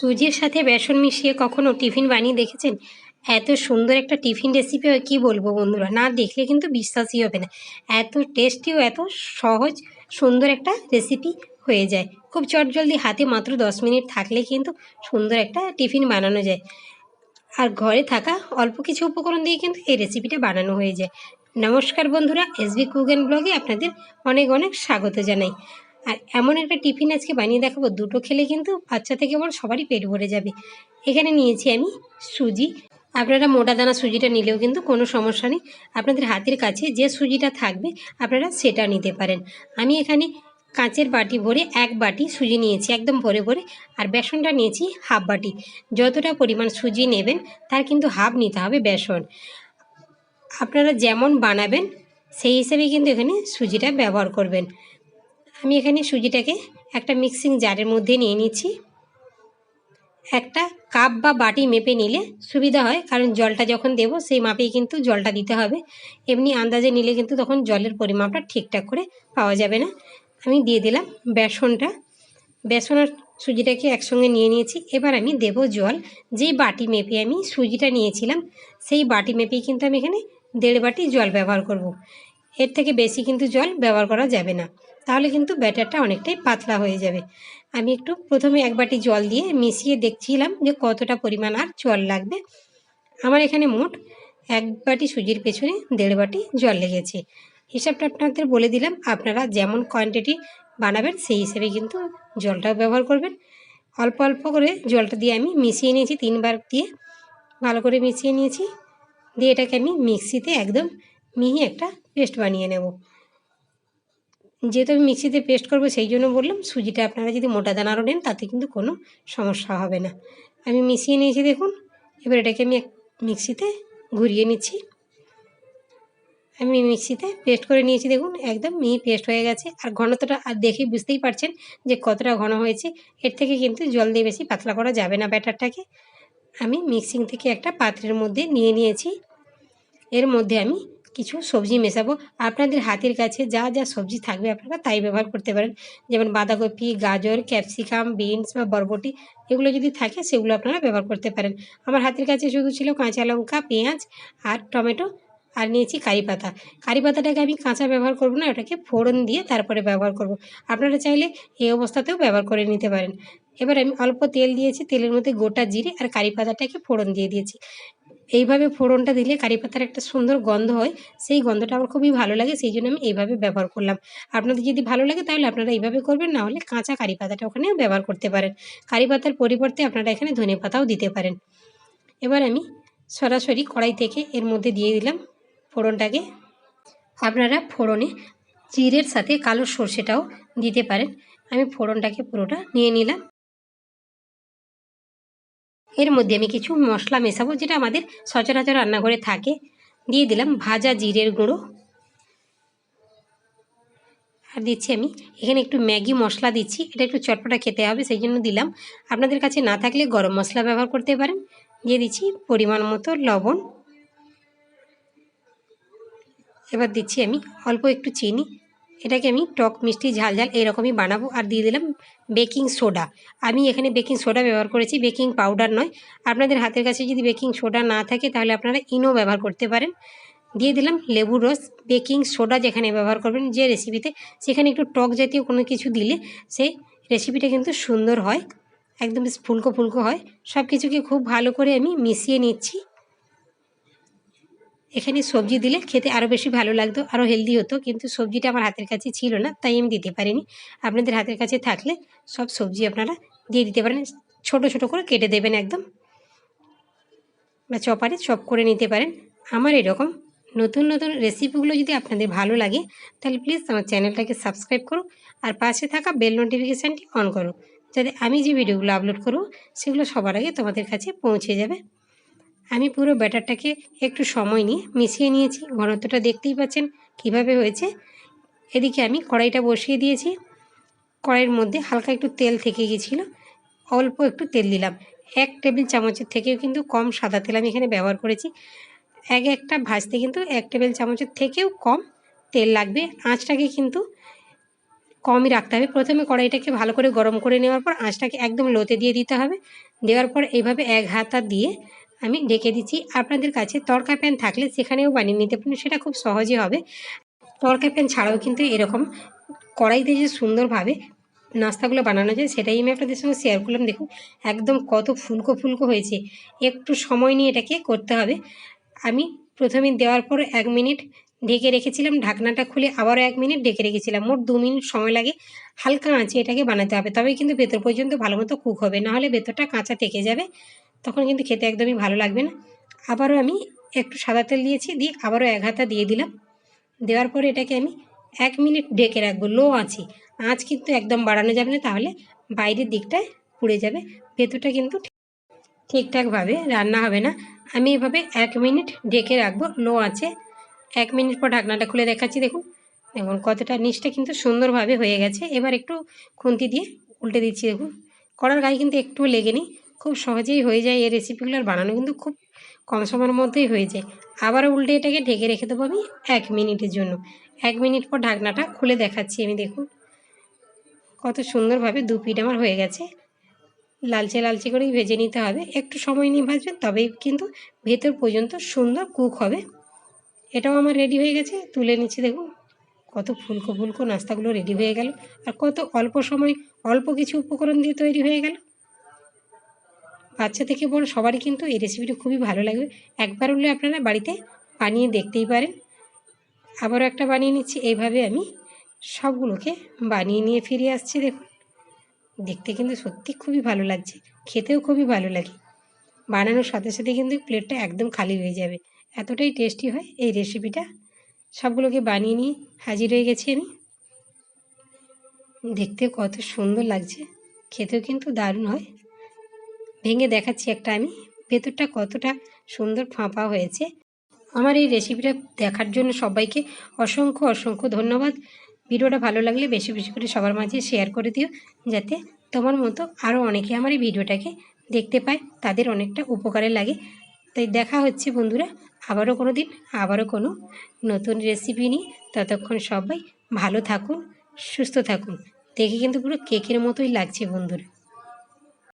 সুজির সাথে বেসন মিশিয়ে কখনো টিফিন বানিয়ে দেখেছেন? এত সুন্দর একটা টিফিন রেসিপি হয় কী বলব বন্ধুরা? না দেখলে কিন্তু বিশ্বাসই হবে না। এত টেস্টি ও এত সহজ, সুন্দর একটা রেসিপি হয়ে যায়। খুব চটজলদি হাতে মাত্র দশ মিনিট থাকলে কিন্তু সুন্দর একটা টিফিন বানানো যায়। আর ঘরে থাকা অল্প কিছু উপকরণ দিয়ে কিন্তু এই রেসিপিটা বানানো হয়ে যায়। নমস্কার বন্ধুরা এসবি কুক অ্যান্ড ব্লগে আপনাদের অনেক অনেক স্বাগত জানাই। আর এমন একটা টিফিন আজকে বানিয়ে দেখাবো, দুটো খেলে কিন্তু বাচ্চা থেকে বড় সবারই পেট ভরে যাবে। এখানে নিয়েছি আমি সুজি। আপনারা মোটা দানা সুজিটা নিলেও কিন্তু কোনো সমস্যা নেই। আপনাদের হাতের কাছে যে সুজিটা থাকবে, আপনারা সেটা নিতে পারেন। আমি এখানে কাঁচের বাটি ভরে এক বাটি সুজি নিয়েছি, একদম ভরে ভরে। আর বেসনটা নিয়েছি হাফ বাটি। যতটা পরিমাণ সুজি নেবেন, তার কিন্তু হাফ নিতে হবে বেসন। আপনারা যেমন বানাবেন, সেই হিসেবে কিন্তু এখানে সুজিটা ব্যবহার করবেন। আমি এখানে সুজিটাকে একটা মিক্সিং জারের মধ্যে নিয়ে নিচ্ছি। একটা কাপ বা বাটি মেপে নিলে সুবিধা হয়, কারণ জলটা যখন দেবো সেই মাপেই কিন্তু জলটা দিতে হবে। এমনি আন্দাজে নিলে কিন্তু তখন জলের পরিমাপটা ঠিকঠাক করে পাওয়া যাবে না। আমি দিয়ে দিলাম বেসনটা। বেসন আর সুজিটাকে একসঙ্গে নিয়ে নিয়েছি। এবার আমি দেব জল। যেই বাটি মেপে আমি সুজিটা নিয়েছিলাম, সেই বাটি মেপেই কিন্তু আমি এখানে দেড় বাটি জল ব্যবহার করব। এর থেকে বেশি কিন্তু জল ব্যবহার করা যাবে না। তাহলে কিন্তু ব্যাটারটা অনেকটাই পাতলা হয়ে যাবে। আমি একটু প্রথমে এক বাটি জল দিয়ে মিশিয়ে দেখছিলাম যে কতটা পরিমাণ আর জল লাগবে। আমার এখানে মোট এক বাটি সুজির পেছনে দেড় বাটি জল লেগেছে। হিসাবটা আপনাদের বলে দিলাম, আপনারা যেমন কোয়ান্টিটি বানাবেন, সেই হিসেবে কিন্তু জলটাও ব্যবহার করবেন। অল্প অল্প করে জলটা দিয়ে আমি মিশিয়ে নিয়েছি, তিনবার দিয়ে ভালো করে মিশিয়ে নিয়েছি। দিয়ে এটাকে আমি মিক্সিতে একদম মিহি একটা পেস্ট বানিয়ে নেব। যেহেতু আমি মিক্সিতে পেস্ট করব, সেই জন্য বললাম সুজিটা আপনারা যদি মোটা দানারও নেন, তাতে কিন্তু কোনো সমস্যা হবে না। আমি মিশিয়ে নিয়েছি দেখুন, এবার এটাকে আমি মিক্সিতে ঘুরিয়ে নিচ্ছি। আমি মিক্সিতে পেস্ট করে নিয়েছি দেখুন, একদম মিহি পেস্ট হয়ে গেছে। আর ঘনত্বটা আর দেখেই বুঝতেই পারছেন যে কতটা ঘন হয়েছে। এর থেকে কিন্তু জল দিয়ে বেশি পাতলা করা যাবে না ব্যাটারটাকে। আমি মিক্সিং থেকে একটা পাত্রের মধ্যে নিয়ে নিয়েছি। এর মধ্যে আমি কিছু সবজি মেশাবো। আপনাদের হাতের কাছে যা যা সবজি থাকবে আপনারা তাই ব্যবহার করতে পারেন। যেমন বাঁধাকপি, গাজর, ক্যাপসিকাম, বিনস বা বরবটি এগুলো যদি থাকে সেগুলো আপনারা ব্যবহার করতে পারেন। আমার হাতের কাছে শুধু ছিল কাঁচা লঙ্কা, পেঁয়াজ আর টমেটো আর নিয়েছি কারি পাতা। কারি পাতাটাকে আমি কাঁচা ব্যবহার করব না, ওটাকে ফোড়ন দিয়ে তারপরে ব্যবহার করব। আপনারা চাইলে এই অবস্থাতেও ব্যবহার করে নিতে পারেন। এবার আমি অল্প তেল দিয়েছি, তেলের মধ্যে গোটা জিরে আর কারি পাতাটাকে ফোড়ন দিয়ে দিয়েছি। এইভাবে ফোড়নটা দিলে কারি পাতার একটা সুন্দর গন্ধ হয়। সেই গন্ধটা আমার খুবই ভালো লাগে, সেই জন্য আমি এইভাবে ব্যবহার করলাম। আপনাদের যদি ভালো লাগে তাহলে আপনারা এইভাবে করবেন, না হলে কাঁচা কারি পাতাটা ওখানে ব্যবহার করতে পারেন। কারি পাতার পরিবর্তে আপনারা এখানে ধনে পাতাও দিতে পারেন। এবার আমি সরাসরি কড়াই থেকে এর মধ্যে দিয়ে দিলাম ফোড়নটাকে। আপনারা ফোড়নে জিরের সাথে কালো সর্ষেটাও দিতে পারেন। আমি ফোড়নটাকে পুরোটা নিয়ে নিলাম। এর মধ্যে আমি কিছু মশলা মেশাবো, যেটা আমাদের সচরাচর রান্নাঘরে থাকে। দিয়ে দিলাম ভাজা জিরের গুঁড়ো। আর দিচ্ছি আমি, এখানে একটু ম্যাগি মশলা দিচ্ছি, এটা একটু চটপটা খেতে হবে, সেই জন্য দিলাম। আপনাদের কাছে না থাকলে গরম মশলা ব্যবহার করতে পারেন। দিয়ে দিচ্ছি পরিমাণ মতো লবণ। এবার দিচ্ছি আমি অল্প একটু চিনি। এটাকে আমি টক মিষ্টি ঝাল ঝাল এরকমই বানাবো। আর দিয়ে দিলাম বেকিং সোডা। আমি এখানে বেকিং সোডা ব্যবহার করেছি, বেকিং পাউডার নয়। আপনাদের হাতের কাছে যদি বেকিং সোডা না থাকে, তাহলে আপনারা ইনো ব্যবহার করতে পারেন। দিয়ে দিলাম লেবুর রস, বেকিং সোডা যেখানে ব্যবহার করবেন যে রেসিপিতে সেখানে একটু টক জাতীয় কোনো কিছু দিলে সেই রেসিপিটা কিন্তু সুন্দর হয়, একদম ফুলকো ফুলকো হয়। সব কিছুকে খুব ভালো করে আমি মিশিয়ে নিচ্ছি। এখানে সবজি দিলে খেতে আরও বেশি ভালো লাগতো আরও হেলদি হতো। কিন্তু সবজিটা আমার হাতের কাছে ছিল না, তাই আমি দিতে পারিনি। আপনাদের হাতের কাছে থাকলে সব সবজি আপনারা দিয়ে দিতে পারেন। ছোট ছোট করে কেটে দেবেন একদম। বা চপারে চপ করে নিতে পারেন। আমার এরকম নতুন নতুন রেসিপিগুলো যদি আপনাদের ভালো লাগে, তাহলে প্লিজ আমার চ্যানেলটাকে সাবস্ক্রাইব করো আর পাশে থাকা বেল নোটিফিকেশানটি অন করো। যাতে আমি যে ভিডিওগুলো আপলোড করব, সেগুলো সবার আগে তোমাদের কাছে পৌঁছে যাবে। আমি পুরো ব্যাটারটাকে একটু সময় নিয়ে মিশিয়ে নিয়েছি। ঘনত্বটা দেখতেই পাচ্ছেন কীভাবে হয়েছে। এদিকে আমি কড়াইটা বসিয়ে দিয়েছি। কড়াইয়ের মধ্যে হালকা একটু তেল থেকে গেছিল অল্প একটু তেল দিলাম। এক টেবিল চামচের থেকেও কিন্তু কম সাদা তেল আমি এখানে ব্যবহার করেছি। এক একটা ভাজতে কিন্তু এক টেবিল চামচের থেকেও কম তেল লাগবে। আঁচটাকে কিন্তু কমই রাখতে হবে। প্রথমে কড়াইটাকে ভালো করে গরম করে নেওয়ার পর আঁচটাকে একদম লোতে দিয়ে দিতে হবে। দেওয়ার পর এইভাবে এক হাতা দিয়ে আমি ডেকে দিচ্ছি। আপনাদের কাছে তড়কা প্যান থাকলে সেখানেও বানিয়ে নিতে পারেন, সেটা খুব সহজে হবে। তরকা প্যান ছাড়াও কিন্তু এরকম কড়াইতে যে সুন্দরভাবে নাস্তাগুলো বানানো যায়, সেটাই আমি আপনাদের সঙ্গে শেয়ার করলাম। দেখুন, একদম কত ফুলকো ফুলকো হয়েছে। একটু সময় নিয়ে এটাকে করতে হবে। আমি প্রথমে দেওয়ার পর এক মিনিট ঢেকে রেখেছিলাম, ঢাকনাটা খুলে আবারও এক মিনিট ঢেকে রেখেছিলাম। মোট দু মিনিট সময় লাগে হালকা আঁচে এটাকে বানাতে হবে। তবে কিন্তু ভেতর পর্যন্ত ভালো মতো কুক হবে। নাহলে ভেতরটা কাঁচা থেকে যাবে। তখন কিন্তু খেতে একদমই ভালো লাগবে না। আবারও আমি একটু সাদা তেল দিয়েছি, দিয়ে আবারও এক হাতা দিয়ে দিলাম। দেওয়ার পরে এটাকে আমি এক মিনিট ঢেকে রাখব, লো আঁচে। আঁচ কিন্তু একদম বাড়ানো যাবে না, তাহলে বাইরের দিকটায় পুড়ে যাবে। ভেতরটা কিন্তু ঠিক- ঠিকঠাকভাবে রান্না হবে না। আমি এভাবে এক মিনিট ঢেকে রাখব লো আঁচে। এক মিনিট পর ঢাকনাটা খুলে দেখাচ্ছি, দেখুন। দেখুন, কতটা নিচটা কিন্তু সুন্দরভাবে হয়ে গেছে। এবার একটু খুন্তি দিয়ে উল্টে দিচ্ছি, দেখুন। কড়ার গায়ে কিন্তু একটু লেগে খুব সহজেই হয়ে যায়। এই রেসিপিগুলো আর বানানো কিন্তু খুব কম সময়ের মধ্যেই হয়ে যায়। আবার উল্টে এটাকে ঢেকে রেখে দেবো আমি এক মিনিটের জন্য। এক মিনিট পর ঢাকনাটা খুলে দেখাচ্ছি আমি, দেখুন। কত সুন্দরভাবে দু পিঠ আমার হয়ে গেছে। লালচে লালচে করেই ভেজে নিতে হবে। একটু সময় নিয়ে ভাজবেন, তবেই কিন্তু ভেতর পর্যন্ত সুন্দর কুক হবে। এটাও আমার রেডি হয়ে গেছে। তুলে নিচ্ছি, দেখুন। কত ফুলকো ফুলকো নাস্তাগুলো রেডি হয়ে গেল। আর কত অল্প সময়, অল্প কিছু উপকরণ দিয়ে তৈরি হয়ে গেল। বাচ্চা থেকে বড় সবারই কিন্তু এই রেসিপিটা খুবই ভালো লাগবে। একবার হলে আপনারা বাড়িতে বানিয়ে দেখতেই পারেন। আবারও একটা বানিয়ে নিচ্ছি, এইভাবে আমি সবগুলোকে বানিয়ে নিয়ে ফিরে আসছি, দেখুন। দেখতে কিন্তু সত্যি খুবই ভালো লাগছে, খেতেও খুবই ভালো লাগে। বানানোর সাথে সাথে কিন্তু প্লেটটা একদম খালি হয়ে যাবে। এতটাই টেস্টি হয় এই রেসিপিটা সবগুলোকে বানিয়ে নিয়ে হাজির হয়ে গেছি আমি। দেখতে কত সুন্দর লাগছে, খেতেও কিন্তু দারুণ হয়। ভেঙে দেখাচ্ছি একটা আমি। ভেতরটা কতটা সুন্দর ফাঁপা হয়েছে। আমার এই রেসিপিটা দেখার জন্য সবাইকে অসংখ্য অসংখ্য ধন্যবাদ। ভিডিওটা ভালো লাগলে বেশি বেশি করে সবার মাঝে শেয়ার করে দিও, যাতে তোমার মতো আরও অনেকে আমার এই ভিডিওটাকে দেখতে পায়। তাদের অনেকটা উপকারে লাগে। তাই দেখা হচ্ছে বন্ধুরা, আবারও কোনো দিন, আবারও কোনো নতুন রেসিপি নিয়ে। ততক্ষণ সবাই ভালো থাকুন, সুস্থ থাকুন। দেখে কিন্তু পুরো কেকের মতোই লাগছে বন্ধুরা।